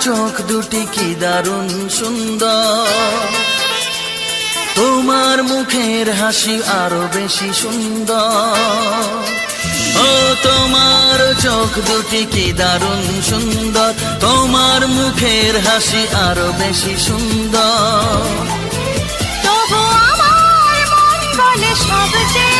চোখ দুটি কি দারুণ সুন্দর? তোমার মুখের হাসি আরও বেশি সুন্দর। ও, তোমার চোখ দুটি কি দারুণ সুন্দর? তোমার মুখের হাসি আরও বেশি সুন্দর। তবু আমার মন বলে সবচেয়ে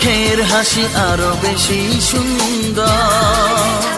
মুখের হাসি আরও বেশি সুন্দর।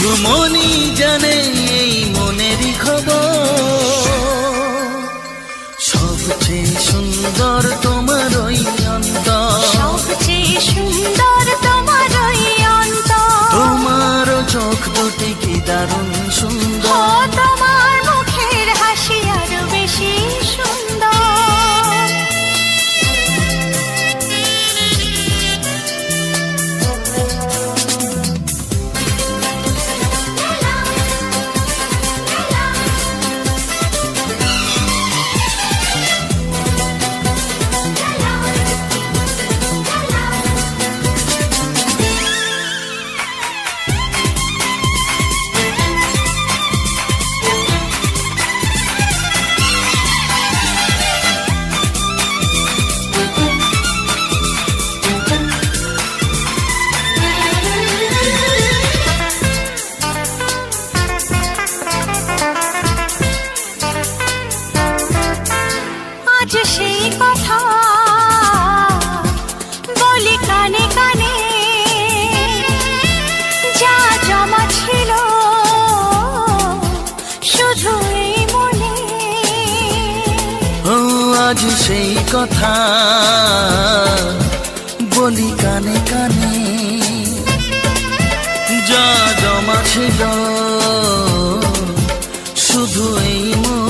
শুধু মনি জানে আজ সেই কথা। বলি কানে কানে, যা জমা ছিল, শুধু এই মনে। ও, আজ সেই কথা। বলি কানে কানে, যা জমা ছিল, শুধু এই মনে।